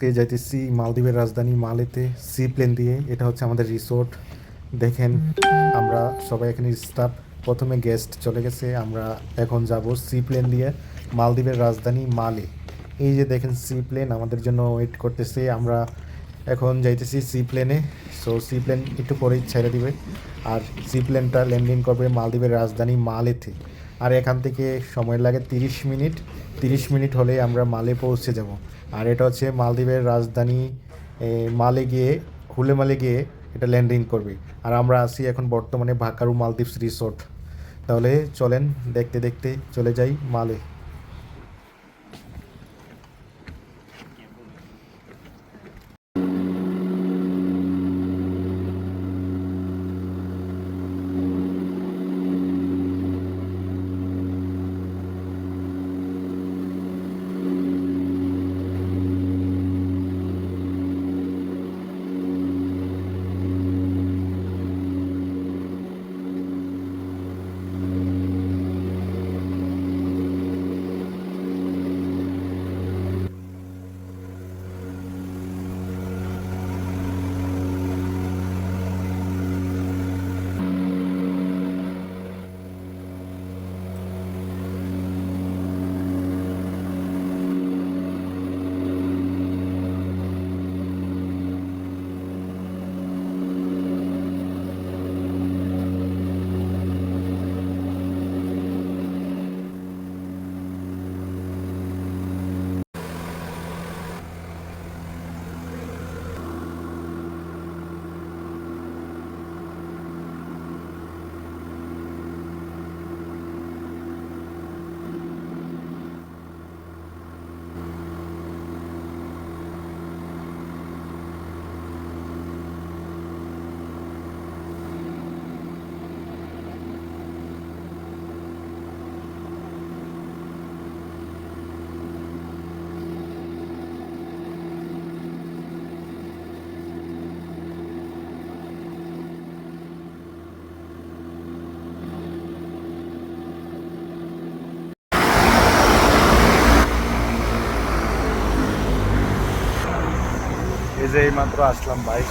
আজকে যাইতেছি মালদ্বীপের রাজধানী মালেতে সি প্লেন দিয়ে। এটা হচ্ছে আমাদের রিসোর্ট। দেখেন, আমরা সবাই এখানে স্টাফ। প্রথমে গেস্ট চলে গেছে। আমরা এখন যাব সি প্লেন দিয়ে মালদ্বীপের রাজধানী মালে। এই যে দেখেন সি প্লেন, আমাদের জন্য ওয়েট করতেছে। আমরা এখন যাইতেছি সি প্লেনে। সো সি প্লেন একটু পরেই ছেড়ে দিবে। আর সি প্লেনটা ল্যান্ডিং করবে মালদ্বীপের রাজধানী মালেতে। আর এখান থেকে সময় লাগে তিরিশ মিনিট। তিরিশ মিনিট হলে আমরা মালে পৌঁছে যাব। আর এটা হচ্ছে মালদ্বীপের রাজধানী মালে গিয়ে হুলে মালে গিয়ে এটা ল্যান্ডিং করবে। আর আমরা আসি এখন বর্তমানে ভাকারু মালদ্বীপস রিসোর্ট তাহলে চলেন দেখতে দেখতে চলে যাই মালে। এই যে এইমাত্র আসলাম ভাই।